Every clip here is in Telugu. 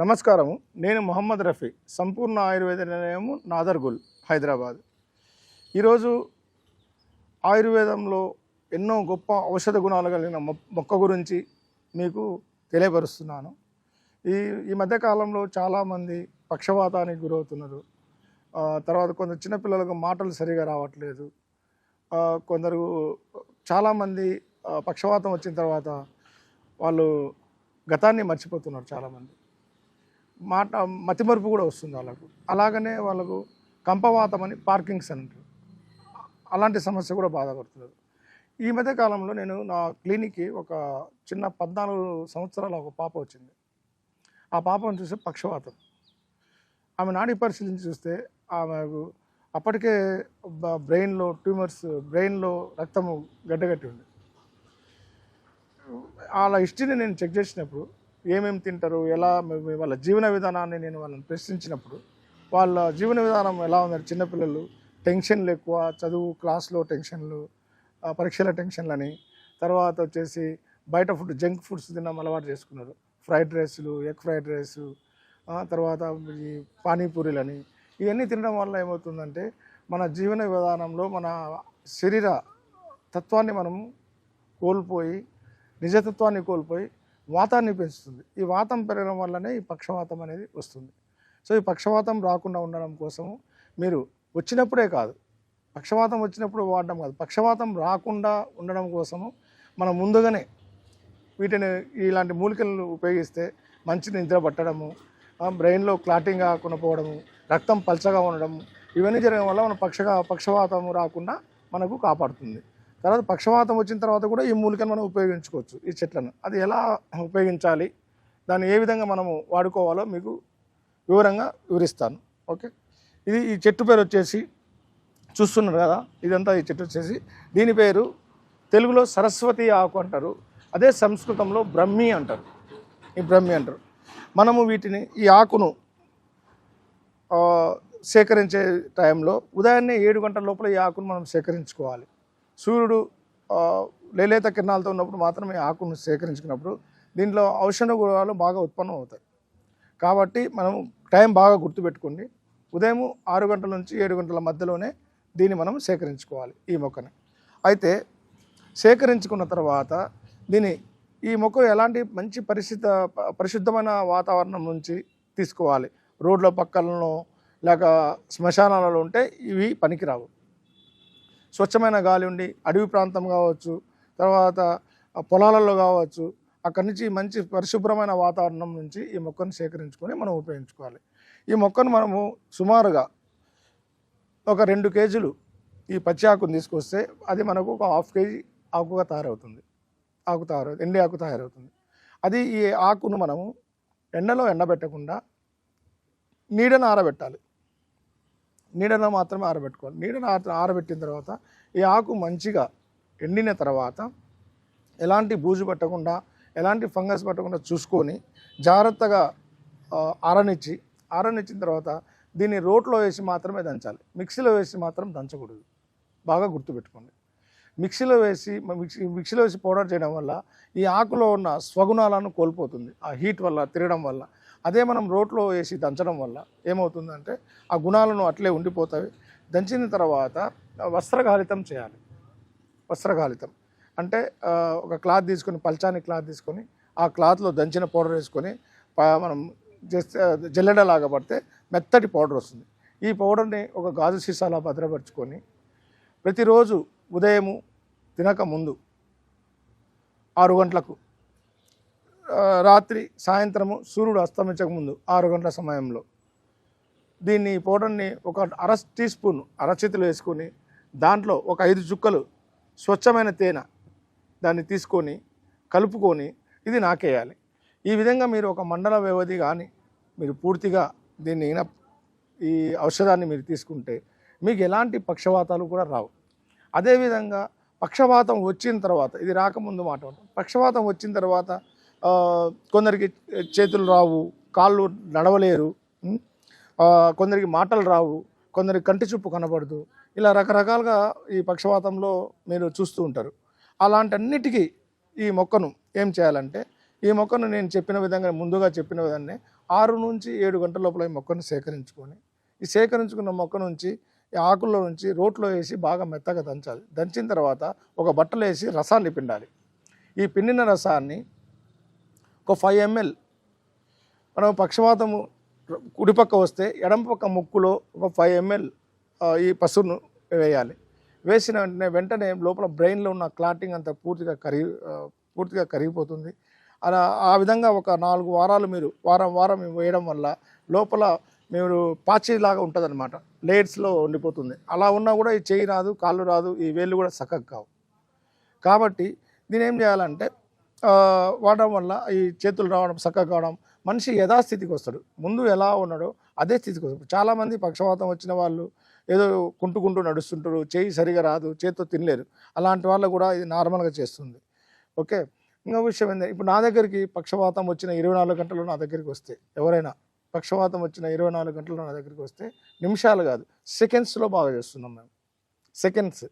నమస్కారము. నేను మొహమ్మద్ రఫీ. సంపూర్ణ ఆయుర్వేద నిలయము నాదర్గుల్ హైదరాబాద్. ఈరోజు ఆయుర్వేదంలో ఎన్నో గొప్ప ఔషధ గుణాలు కలిగిన మొ- మొక్క గురించి మీకు తెలియపరుస్తున్నాను. ఈ ఈ మధ్యకాలంలో చాలామంది పక్షవాతానికి గురవుతున్నారు. తర్వాత కొందరు చిన్నపిల్లలకు మాటలు సరిగా రావట్లేదు. కొందరు చాలామంది పక్షవాతం వచ్చిన తర్వాత వాళ్ళు గతాన్ని మర్చిపోతున్నారు చాలామంది. మాట మతిమరుపు కూడా వస్తుంది వాళ్ళకు. అలాగనే వాళ్ళకు కంపవాతం అని పార్కింగ్స్ అని అంటారు అలాంటి సమస్య కూడా బాధపడుతున్నారు. ఈ మధ్య కాలంలో నేను నా క్లినిక్కి ఒక చిన్న పద్నాలుగు సంవత్సరాల ఒక పాప వచ్చింది. ఆ పాపను చూస్తే పక్షవాతం. ఆమె నాడి పరిశీలించి చూస్తే ఆమెకు అప్పటికే బ- బ్రెయిన్లో ట్యూమర్స్ బ్రెయిన్లో రక్తము గడ్డగట్టి ఉంది. వాళ్ళ హిస్టరీని నేను చెక్ చేసినప్పుడు ఏమేమి తింటారు ఎలా వాళ్ళ జీవన విధానాన్ని నేను వాళ్ళని ప్రశ్నించినప్పుడు వాళ్ళ జీవన విధానం ఎలా ఉన్నారు చిన్నపిల్లలు టెన్షన్లు ఎక్కువ చదువు క్లాస్లో టెన్షన్లు పరీక్షల టెన్షన్లని తర్వాత వచ్చేసి బయట ఫుడ్ జంక్ ఫుడ్స్ తినడం అలవాటు చేసుకున్నారు. ఫ్రైడ్ రైస్లు ఎగ్ ఫ్రైడ్ రైస్ తర్వాత ఈ పానీపూరీలని ఇవన్నీ తినడం వల్ల ఏమవుతుందంటే మన జీవన విధానంలో మన శరీర తత్వాన్ని మనం కోల్పోయి నిజతత్వాన్ని కోల్పోయి వాతాన్ని పెంచుతుంది. ఈ వాతం పెరగడం వల్లనే ఈ పక్షవాతం అనేది వస్తుంది. సో ఈ పక్షవాతం రాకుండా ఉండడం కోసము మీరు వచ్చినప్పుడే కాదు పక్షవాతం వచ్చినప్పుడు వాడడం కాదు పక్షవాతం రాకుండా ఉండడం కోసము మనం ముందుగానే వీటిని ఇలాంటి మూలికలను ఉపయోగిస్తే మంచి నిద్ర పట్టడము బ్రెయిన్లో క్లాటింగ్ కాకుండా పోవడము రక్తం పల్చగా ఉండడము ఇవన్నీ జరగడం వల్ల మన పక్షగా పక్షవాతం రాకుండా మనకు కాపాడుతుంది. తర్వాత పక్షవాతం వచ్చిన తర్వాత కూడా ఈ మూలికను మనం ఉపయోగించుకోవచ్చు ఈ చెట్లను. అది ఎలా ఉపయోగించాలి? దాన్ని ఏ విధంగా మనము వాడుకోవాలో మీకు వివరంగా వివరిస్తాను. ఓకే? ఇది ఈ చెట్టు పేరు వచ్చేసి చూస్తున్నారు కదా? ఇదంతా ఈ చెట్టు వచ్చేసి దీని పేరు తెలుగులో సరస్వతి ఆకు అంటారు. అదే సంస్కృతంలో బ్రహ్మి అంటారు. ఈ బ్రహ్మి అంటారు. మనము వీటిని ఈ ఆకును సేకరించే టైంలో ఉదయాన్నే ఏడు గంటల లోపల ఈ ఆకును మనం సేకరించుకోవాలి. సూర్యుడు లేలేత కిరణాలతో ఉన్నప్పుడు మాత్రమే ఆకును సేకరించుకున్నప్పుడు దీంట్లో ఔషధ గుణాలు బాగా ఉత్పన్నం అవుతాయి. కాబట్టి మనం టైం బాగా గుర్తుపెట్టుకోండి. ఉదయం ఆరు గంటల నుంచి ఏడు గంటల మధ్యలోనే దీన్ని మనం సేకరించుకోవాలి ఈ మొక్కని. అయితే సేకరించుకున్న తర్వాత దీన్ని ఈ మొక్క ఎలాంటి మంచి పరిశుద్ధ పరిశుద్ధమైన వాతావరణం నుంచి తీసుకోవాలి? రోడ్ల పక్కలలో లేక శ్మశానాలలో ఉంటే ఇవి పనికిరావు. స్వచ్ఛమైన గాలి ఉండి అడవి ప్రాంతం కావచ్చు తర్వాత పొలాలలో కావచ్చు అక్కడి నుంచి మంచి పరిశుభ్రమైన వాతావరణం నుంచి ఈ మొక్కను సేకరించుకొని మనం ఉపయోగించుకోవాలి. ఈ మొక్కను మనము సుమారుగా ఒక రెండు కేజీలు ఈ పచ్చి ఆకును తీసుకొస్తే అది మనకు ఒక హాఫ్ కేజీ ఆకుగా తయారవుతుంది. ఆకు తయారవుతుంది ఎండి ఆకు తయారవుతుంది. అది ఈ ఆకును మనము ఎండలో ఎండబెట్టకుండా నీడను ఆరబెట్టాలి. నీడలో మాత్రమే ఆరబెట్టుకోవాలి. నీడను ఆరబెట్టిన తర్వాత ఈ ఆకు మంచిగా ఎండిన తర్వాత ఎలాంటి బూజు పట్టకుండా ఎలాంటి ఫంగస్ పట్టకుండా చూసుకొని జాగ్రత్తగా ఆరనిచ్చి ఆరనిచ్చిన తర్వాత దీన్ని రోట్లో వేసి మాత్రమే దంచాలి. మిక్సీలో వేసి మాత్రం దంచకూడదు. బాగా గుర్తుపెట్టుకోండి. మిక్సీలో వేసి మిక్సీ మిక్సీలో వేసి పౌడర్ చేయడం వల్ల ఈ ఆకులో ఉన్న స్వగుణాలను కోల్పోతుంది. ఆ హీట్ వల్ల తిరగడం వల్ల. అదే మనం రోట్లో వేసి దంచడం వల్ల ఏమవుతుందంటే ఆ గుణాలను అట్లే ఉండిపోతాయి. దంచిన తర్వాత వస్త్రఘాలితం చేయాలి. వస్త్రఘాలితం అంటే ఒక క్లాత్ తీసుకొని పల్చాని క్లాత్ తీసుకొని ఆ క్లాత్లో దంచిన పౌడర్ వేసుకొని మనం చేస్తే జల్లెడలాగా పడితే మెత్తటి పౌడర్ వస్తుంది. ఈ పౌడర్ని ఒక గాజు సీసాలా భద్రపరుచుకొని ప్రతిరోజు ఉదయము తినక ముందు ఆరు గంటలకు రాత్రి సాయంత్రము సూర్యుడు అస్తమించక ముందు ఆరు గంటల సమయంలో దీన్ని పౌడర్ని ఒక అర టీ స్పూన్ అరచేతిలో వేసుకొని దాంట్లో ఒక ఐదు చుక్కలు స్వచ్ఛమైన తేనె దాన్ని తీసుకొని కలుపుకొని ఇది నాకేయాలి. ఈ విధంగా మీరు ఒక మండల వ్యవధి కానీ మీరు పూర్తిగా దీన్ని ఈ ఔషధాన్ని మీరు తీసుకుంటే మీకు ఎలాంటి పక్షవాతాలు కూడా రావు. అదేవిధంగా పక్షవాతం వచ్చిన తర్వాత ఇది రాకముందు మాట పక్షవాతం వచ్చిన తర్వాత కొందరికి చేతులు రావు కాళ్ళు నడవలేరు కొందరికి మాటలు రావు కొందరికి కంటి చూపు కనబడదు. ఇలా రకరకాలుగా ఈ పక్షవాతంలో మీరు చూస్తూ ఉంటారు. అలాంటన్నిటికీ ఈ మొక్కను ఏం చేయాలంటే ఈ మొక్కను నేను చెప్పిన విధంగా ముందుగా చెప్పిన విధంగా ఆరు నుంచి ఏడు గంటల లోపల ఈ మొక్కను సేకరించుకొని ఈ సేకరించుకున్న మొక్క నుంచి ఈ ఆకుల్లో నుంచి రోట్లో వేసి బాగా మెత్తగా దంచాలి. దంచిన తర్వాత ఒక బట్టలు వేసి రసాన్ని పిండాలి. ఈ పిండిన రసాన్ని ఒక ఫైవ్ ఎంఎల్ మనం పక్షవాతము కుడిపక్క వస్తే ఎడమ పక్క ముక్కులో ఒక ఫైవ్ ఎంఎల్ ఈ పసును వేయాలి. వేసిన వెంటనే వెంటనే లోపల బ్రెయిన్లో ఉన్న క్లాటింగ్ అంతా పూర్తిగా కరిగి పూర్తిగా కరిగిపోతుంది. అలా ఆ విధంగా ఒక నాలుగు వారాలు మీరు వారం వారం వేయడం వల్ల లోపల మీరు పాచిలాగా ఉంటుంది అనమాట లేయర్స్లో ఉండిపోతుంది. అలా ఉన్నా కూడా ఈ చేయి రాదు కాళ్ళు రాదు ఈ వేళ్ళు కూడా సక్కగా కావు. కాబట్టి దీని ఏం చేయాలంటే వాడడం వల్ల ఈ చేతులు రావడం చక్కగా కావడం మనిషి యథాస్థితికి వస్తాడు. ముందు ఎలా ఉన్నాడో అదే స్థితికి వస్తాడు. చాలామంది పక్షవాతం వచ్చిన వాళ్ళు ఏదో కుంటుకుంటూ నడుస్తుంటారు చేయి సరిగా రాదు చేతితో తినలేరు. అలాంటి వాళ్ళు కూడా ఇది నార్మల్గా చేస్తుంది. ఓకే? ఇంకో విషయం ఏంటంటే ఇప్పుడు నా దగ్గరికి పక్షవాతం వచ్చిన ఇరవై నాలుగు గంటలు నా దగ్గరికి వస్తే ఎవరైనా పక్షవాతం వచ్చిన ఇరవై నాలుగు గంటలు నా దగ్గరికి వస్తే నిమిషాలు కాదు సెకండ్స్లో బాగా చేస్తున్నాం మేము. సెకండ్స్.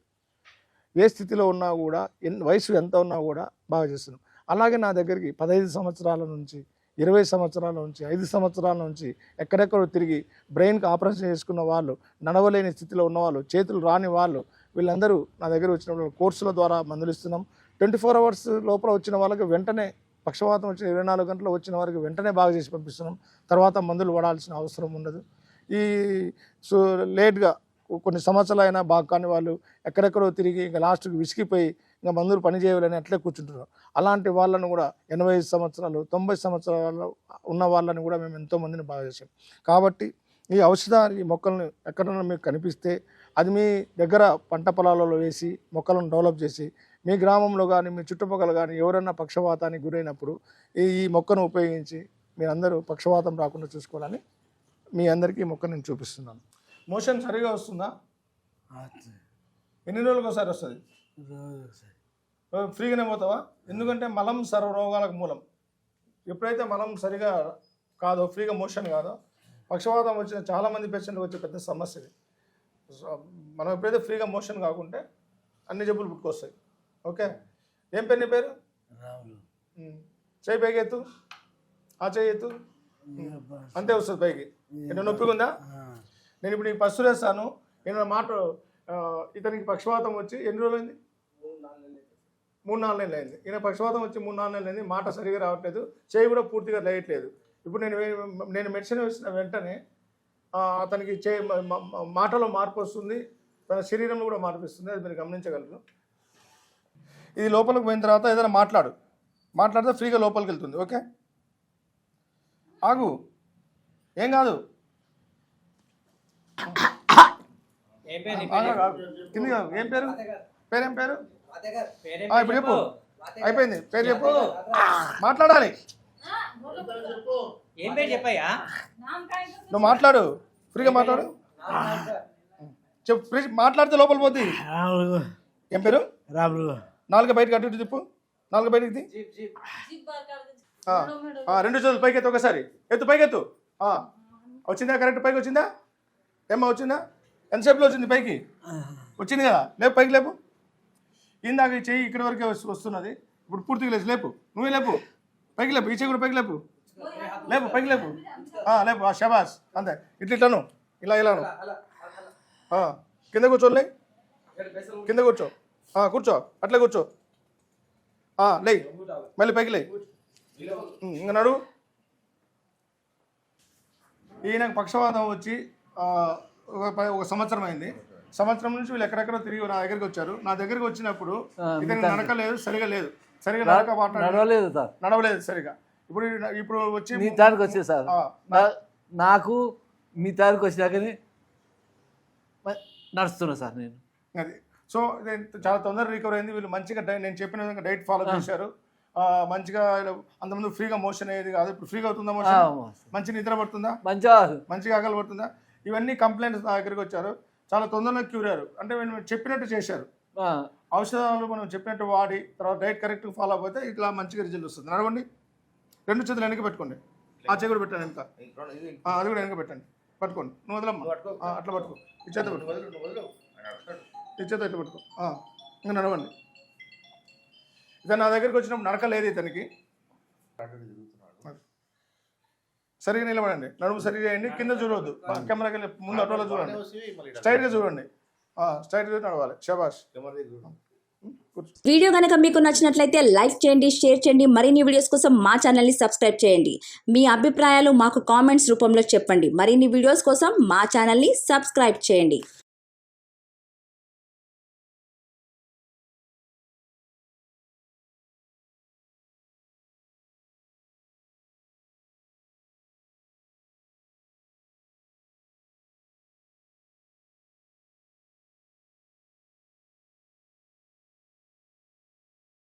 ఏ స్థితిలో ఉన్నా కూడా ఎన్ వయసు ఎంత ఉన్నా కూడా బాగా చేస్తున్నాం. అలాగే నా దగ్గరికి పదహైదు సంవత్సరాల నుంచి ఇరవై సంవత్సరాల నుంచి ఐదు సంవత్సరాల నుంచి ఎక్కడెక్కడో తిరిగి బ్రెయిన్కి ఆపరేషన్ చేసుకున్న వాళ్ళు నడవలేని స్థితిలో ఉన్న వాళ్ళు చేతులు రాని వాళ్ళు వీళ్ళందరూ నా దగ్గర వచ్చినప్పుడు కోర్సుల ద్వారా మందులు ఇస్తున్నాం. ట్వంటీ ఫోర్ అవర్స్ లోపల వచ్చిన వాళ్ళకి వెంటనే పక్షవాతం వచ్చిన ఇరవై నాలుగు గంటలు వచ్చిన వారికి వెంటనే బాగా చేసి పంపిస్తున్నాం. తర్వాత మందులు వాడాల్సిన అవసరం ఉండదు. ఈ సో లేట్గా కొన్ని సంవత్సరాలు అయినా బాగా కాని వాళ్ళు ఎక్కడెక్కడో తిరిగి ఇంకా లాస్ట్కి విసిగిపోయి ఇంకా మందులు పని చేయాలని అట్లే కూర్చుంటున్నారు. అలాంటి వాళ్ళను కూడా ఎనభై ఐదు సంవత్సరాలు తొంభై సంవత్సరాలు ఉన్న వాళ్ళని కూడా మేము ఎంతోమందిని బాగా చేసాం కాబట్టి ఈ ఔషధ ఈ మొక్కలను ఎక్కడన్నా మీకు కనిపిస్తే అది మీ దగ్గర పంట పొలాలలో వేసి మొక్కలను డెవలప్ చేసి మీ గ్రామంలో కానీ మీ చుట్టుపక్కల కానీ ఎవరైనా పక్షవాతానికి గురైనప్పుడు ఈ ఈ మొక్కను ఉపయోగించి మీరందరూ పక్షవాతం రాకుండా చూసుకోవాలని మీ అందరికీ ఈ మొక్క నేను చూపిస్తున్నాను. మోషన్ సరిగా వస్తుందా? ఎన్ని రోజులకు ఒకసారి వస్తుంది? ఫ్రీగానే పోతావా? ఎందుకంటే మలం సర్వ రోగాలకు మూలం. ఎప్పుడైతే మలం సరిగా కాదో ఫ్రీగా మోషన్ కాదో పక్షవాతం వచ్చిన చాలామంది పేషెంట్కి వచ్చే పెద్ద సమస్య ఇది. మనం ఎప్పుడైతే ఫ్రీగా మోషన్ కాకుంటే అన్ని జబ్బులు పుట్టుకొస్తాయి. ఓకే? ఏం పేరు నీ పేరు. చేయి పైకి ఎత్తు. ఆ చేయి ఎత్తు. అంతే వస్తుంది పైకి. నొప్పిగా ఉందా నేను ఇప్పుడు నీకు పస్సు వేస్తాను నేను మాట ఇతనికి పక్షవాతం వచ్చి ఎన్ని రోజులైంది? మూడు నాలుగు నెలలు అయింది. ఈయన పక్షవాతం వచ్చి మూడు నాలుగు నెలలు అయింది. మాట సరిగా రావట్లేదు. చేయి కూడా పూర్తిగా లేయట్లేదు. ఇప్పుడు నేను నేను మెడిసిన్ వేసిన వెంటనే అతనికి చే మాటలో మార్పు వస్తుంది. తన శరీరంలో కూడా మార్పు వస్తుంది. అది మీరు గమనించగలరు. ఇది లోపలికి పోయిన తర్వాత ఏదైనా మాట్లాడు. మాట్లాడితే ఫ్రీగా లోపలికి వెళ్తుంది. ఓకే? ఆగు. ఏం కాదు. ఏం పేరు పేరు? పేరు? పేరేం పేరు? పేరేం ఆ, పేరు ఇప్పుడు చెప్పు. చెప్పు. అయిపోయింది. పేరు చెప్పు. మాట్లాడాలి. ఏం పేరు చెప్పయ్యా? నువ్వు మాట్లాడు. ఫ్రీగా మాట్లాడు. చెప్పు ఫ్రీ మాట్లాడితే లోపల పోద్ది. ఏం పేరు? రాములు. నాలుగు బయటకు అటు ఇటు చెప్పు నాలుగు బయటకు రెండు చేతులు పైకి ఎత్తు ఒకసారి. ఎత్తు పైకి ఎత్తు ఆ, వచ్చిందా? కరెక్ట్ పైకి వచ్చిందా? ఏమో వచ్చిందా? ఎంతసేపులో వచ్చింది పైకి? వచ్చింది కదా? లేపు పైకి లేపు. ఇందాక ఈ చెయ్యి ఇక్కడి వరకే వస్తు- వస్తున్నది. ఇప్పుడు పూర్తిగా లేచి లేపు. నువ్వే లేపు. పైకి లేపు. ఈ చెయ్యి కూడా పైకి లేపు. లేపు పైకి లేపు. లేపు. ఆ షబాస్ అంతే. ఇట్లా ఇట్లాను ఇలా ఇలాను కింద కూర్చోలే. కింద కూర్చో. కూర్చో. అట్లే కూర్చో. లే. మళ్ళీ పైకి లే. ఇంకా నడు. ఈయనకు పక్షవాతం వచ్చి ఒక సంవత్సరం అయింది. సంవత్సరం నుంచి వీళ్ళు ఎక్కడెక్కడో తిరిగి నా దగ్గరికి వచ్చారు. నా దగ్గరికి వచ్చినప్పుడు ఇతనికి నడక లేదు సరిగా లేదు. సరిగా నడక నడవలేదు సార్. నడవలేదు సరిగా. ఇప్పుడు ఇప్పుడు వచ్చి మీ తానికి వచ్చే సార్. నాకు మీ తానికి వచ్చినాకనే నడుస్తున్నా సార్ నేను. అది. సో చాలా తొందరగా రికవర్ అయింది. వీళ్ళు మంచిగా నేను చెప్పిన విధంగా డైట్ ఫాలో చేశారు. మంచిగా ఇలా అంతకుముందు ఫ్రీగా మోషన్ అయ్యేది కాదు. ఇప్పుడు ఫ్రీగా అవుతుందా మోషన్? మంచి నిద్ర పడుతుందా? మంచిగా మంచిగా ఆకలి పడుతుందా? ఇవన్నీ కంప్లైంట్స్ నా దగ్గరికి వచ్చారు. చాలా తొందరగా క్యూర్ అయ్యారు. అంటే వీళ్ళు చెప్పినట్టు చేశారు. ఆ, ఔషధాలు మనం చెప్పినట్టు వాడి తర్వాత డైట్ కరెక్ట్ ఫాలో అయిపోతే ఇట్లా మంచిగా రిజల్ట్ వస్తుంది. నడవండి. రెండు చేతులు వెనక పెట్టుకోండి. ఆ చేయి కూడా పెట్టండి ఆ, అది కూడా వెనక పెట్టండి. పట్టుకోండి. నువ్వు వదలమ్మా. అట్లా పట్టుకో. ఈ చేత పట్టుకో. ఈ చేత ఇట్లా పట్టుకో. ఆ, ఇంకా నడవండి. ఇతను నా దగ్గరికి వచ్చినప్పుడు నడక లేదు ఇతనికి సరిగా నిలబడండి. నడుము సరిగా చేయండి కింద చూడవద్దు కెమెరాకి వెళ్ళి ముందు అటోలో చూడండి. స్ట్రైట్గా చూడండి. స్ట్రైట్గా నడవాలి. శబాష్ వీడియో కనుక మీకు నచ్చినట్లయితే లైక్ చేయండి షేర్ చేయండి మరిన్ని వీడియోస్ కోసం మా ఛానల్ని సబ్స్క్రైబ్ చేయండి. మీ అభిప్రాయాలు మాకు కామెంట్స్ రూపంలో చెప్పండి. మరిన్ని వీడియోస్ కోసం మా ఛానల్ని సబ్స్క్రైబ్ చేయండి.